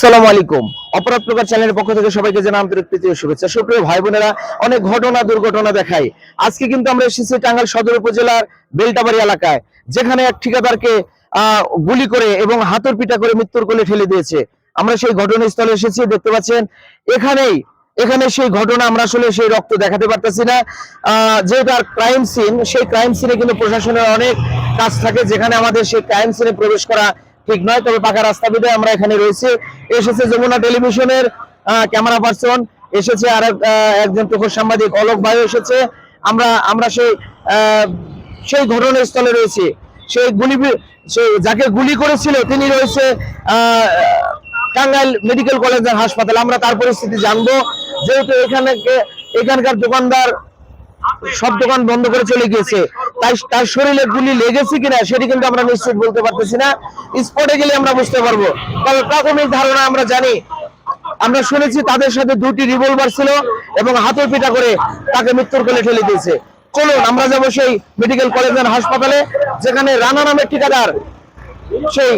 আসসালামু আলাইকুম। অপরাধ প্রকার চ্যানেলের পক্ষ থেকে সবাইকে জানাই আন্তরিক প্রীতি ও শুভেচ্ছা। সুপ্রিয় ভাই বোনেরা, অনেক ঘটনা, দুর্ঘটনা দেখাই। আজকে কিন্তু আমরা এসেছি টাঙ্গাইল সদর উপজেলার বেলটাবাড়ি এলাকায়, যেখানে এক ঠিকাদারকে গুলি করে এবং হাতর পিটা করে মৃত্যুর কোলে ঠেলে দিয়েছে। আমরা সেই ঘটনাস্থলে এসেছি, দেখতে পাচ্ছেন, এখানেই, এখানে সেই ঘটনা আমরা আসলে সেই রক্ত দেখাতে পারতেছি না। যেটা ক্রাইম সিন সেই ক্রাইম সিনে কিন্তু প্রশাসনের অনেক কাজ থাকে, যেখানে আমাদের সেই ক্রাইম সিনে প্রবেশ করা ঠিক নয়, তবে পাকা রাস্তা বিধে আমরা এখানে রয়েছে। এসেছে যমুনা টেলিভিশনের ক্যামেরা পার্সন, এসেছে আর একজন প্রখর সাংবাদিক, অলোক ভাই এসেছে। আমরা আমরা সেই সেই ঘটনাস্থলে রয়েছে। সেই গুলি, সেই যাকে গুলি করেছিল, তিনি রয়েছে টাঙ্গাইল মেডিকেল কলেজের হাসপাতাল। আমরা তার পরিস্থিতি জানব। যেহেতু এখানে, এখানকার দোকানদার সব দোকান বন্ধ করে চলে গিয়েছে। তার শরীরে গুলি লেগেছে কিনা সেটি কিন্তু আমরা নিশ্চিত বলতে পারতেছি না। স্পটে গেলে আমরা বুঝতে পারব। প্রাথমিক ধারণা আমরা জানি, আমরা শুনেছি তাদের সাথে দুটি রিভলভার ছিল এবং হাতের পিটা করে তাকে মৃত্যুর কোলে ঠেলে দিয়েছে। চলুন, আমরা যাব সেই মেডিকেল কলেজের হাসপাতালে, যেখানে রানা নামের ঠিকাদার সেই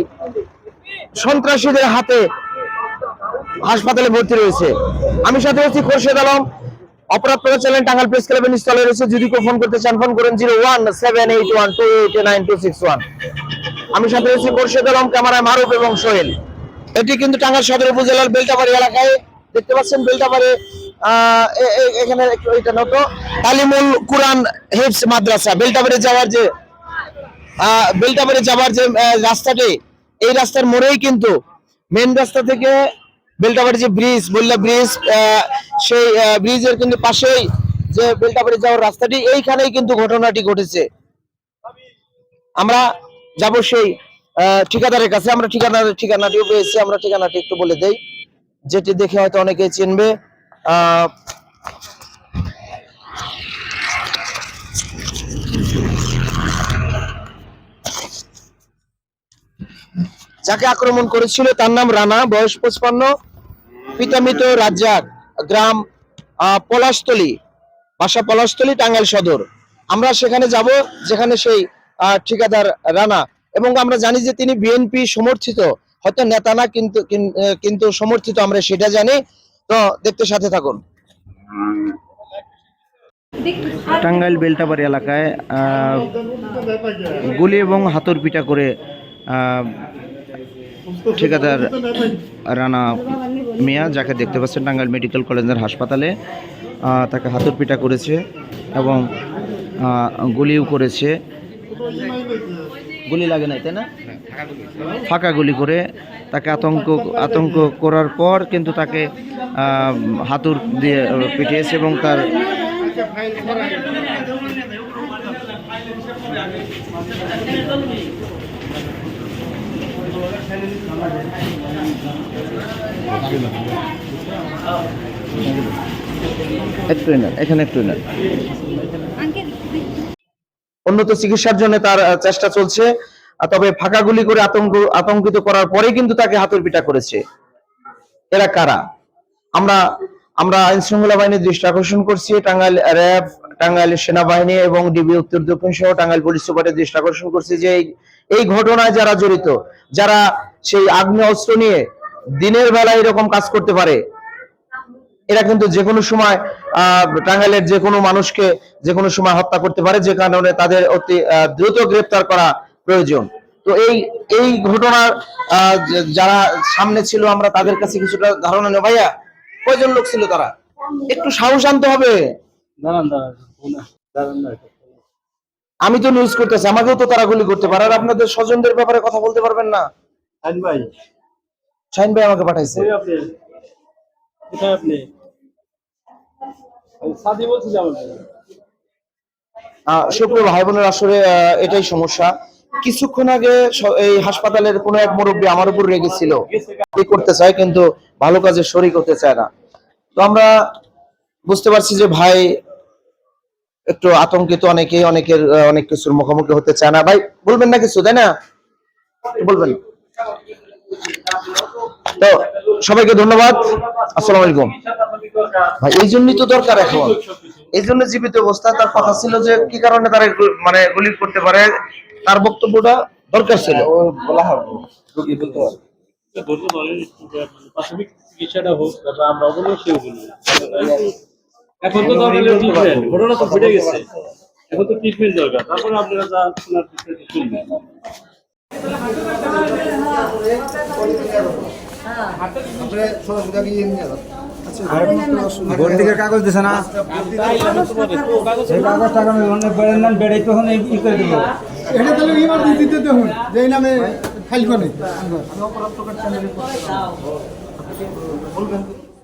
সন্ত্রাসীদের হাতে হাসপাতালে ভর্তি রয়েছে। আমি সাথে আছি খোরশেদ আলম অপরাধ প্রচার চ্যানেল টাঙ্গাল প্রেস ক্লাবের স্থলে রয়েছে। যদি কেউ ফোন করতে চান, ফোন করেন zero one seven eight one two eight nine two six one. আমি সাথে রয়েছি খোরশেদ আলম, ক্যামেরায় মারুফ এবং সোহেল। এটি কিন্তু টাঙ্গাল সদর উপজেলার বেলটাবাড়ি এলাকায়। দেখতে পাচ্ছেন বেলটাবাড়ি এখানে এটা নত তালিমুল কুরআন হিফস মাদ্রাসা বেলটাবাড়ি যাওয়ার যে বেলটাবাড়ি যাওয়ার যে রাস্তাটি, এই রাস্তার মোড়েই কিন্তু মেন রাস্তা থেকে বেলটাবাড়ি যে ব্রিজ বললা ব্রিজ সেই ব্রিজের কিন্তু পাশেই যে বেলটাবাড়ি যাওয়ার রাস্তাটি, এইখানেই কিন্তু ঘটনাটি ঘটেছে। আমরা যাব সেই ঠিকাদারের কাছে। আমরা ঠিকাদারের ঠিকানাটিও পেয়েছি। আমরা ঠিকানাটি একটু বলে দেই। যেটি দেখে হয়তো অনেকেই চিনবে। যাকে আক্রমণ করেছিল তার নাম রানা, বয়স পঁচপান্ন, পিতামিত রাজ্জাক। গ্রাম পলাশতলী, বাসা পলাশতলী, টাঙ্গাইল সদর। আমরা সেখানে যাব, যেখানে সেই ঠিকাদার রানা। এবং আমরা জানি যে তিনি বিএনপি সমর্থিত, হয়তো নেতা না, কিন্তু কিন্তু সমর্থিত, আমরা সেটা জানি। তো দেখতে সাথে থাকুন। টাঙ্গাইল বেলটাবাড়ি এলাকায় গুলি এবং হাতর পিটা করে ঠিকাদার রানা মিয়া, যাকে দেখতে পাচ্ছেন টাঙ্গাইল মেডিকেল কলেজের হাসপাতালে তাকে হাতুর পিটা করেছে এবং গুলিও করেছে। গুলি লাগে নাই, তাই না? ফাঁকা গুলি করে তাকে আতঙ্ক আতঙ্ক করার পর কিন্তু তাকে হাতুর দিয়ে পিটিয়েছে এবং তার উন্নত চিকিৎসার জন্য তার চেষ্টা চলছে। তবে ফাঁকা গুলি করে আতঙ্ক, আতঙ্কিত করার পরে কিন্তু তাকে হাতুর পিটা করেছে। এরা কারা? আমরা আমরা আইন শৃঙ্খলা বাহিনীর দৃষ্টি আকর্ষণ করছি। টাঙ্গাইল র্যাব টাঙ্গাইল সেনাবাহিনী এবং ডিবি উত্তর দক্ষিণ সহ টাঙ্গাইল পুলিশ সুপারের দৃষ্টি আকর্ষণ করছি যে এই- ঘটনায় যারা জড়িত যারা সেই আগ্নেয় অস্ত্র নিয়ে দিনের বেলায় এরকম কাজ করতে পারে এরা কিন্তু যে কোনো সময় আহ, টাঙ্গাইলের যে কোনো মানুষকে যে কোনো সময় হত্যা করতে পারে যে কারণে তাদের অতি দ্রুত গ্রেপ্তার করা প্রয়োজন। তো এই এই ঘটনার যারা সামনে ছিল আমরা তাদের কাছে কিছুটা ধারণা নেই। ভাইয়া কয়জন লোক ছিল তারা? একটু সাহস আনতে হবে। আমি তো নিউজ করতেছি আমাকেও তো তারা গুলি করতে পারে আর আপনাদের স্বজনদের ব্যাপারে কথা বলতে পারবেন না। ভাই। আমাকে পাঠাইছে। আপনি? সাদি সুপ্রিয় ভাই বোনের আসলে এটাই সমস্যা। কিছুক্ষণ আগে এই হাসপাতালের কোনো এক মুরব্বী আমার উপর রেগেছিল করতে চায় কিন্তু ভালো কাজে শরিক হতে চায় না। তো আমরা বুঝতে পারছি যে ভাই একটু আতঙ্কিত অনেকেই অনেকের অনেক কিছুর মুখোমুখি হতে চায় না। ভাই বলবেন না কিছু তাই না? বলবেন। তো সবাইকে ধন্যবাদ। আসসালামু আলাইকুম। ভাই এই জন্যই তো দরকার এখন। এই জন্য জীবিত অবস্থা। তার কথা ছিল যে কি কারণে তারা মানে গুলি করতে পারে? তার বক্তব্যটা দরকার ছিল। বলা হবে। রোগী বলতে হবে। বলতে পারেন প্রাথমিক চিকিৎসাটা হোক তারপর আমরা অবশ্যই এখন তো দরকার ট্রিটমেন্ট ঘটনা তো ঘটে গেছে। এখন তো ট্রিটমেন্ট দরকার। তারপরে আপনারা যা শোনার ট্রিটমেন্ট শুনবেন কাগজ দিছে না? সেই কাগজ টাকা আমি বেড়ে তখন ই করে দেবো। এটা তাহলে ইমার্জেন্সিতে দেখুন যে এই নামে ফাইল করে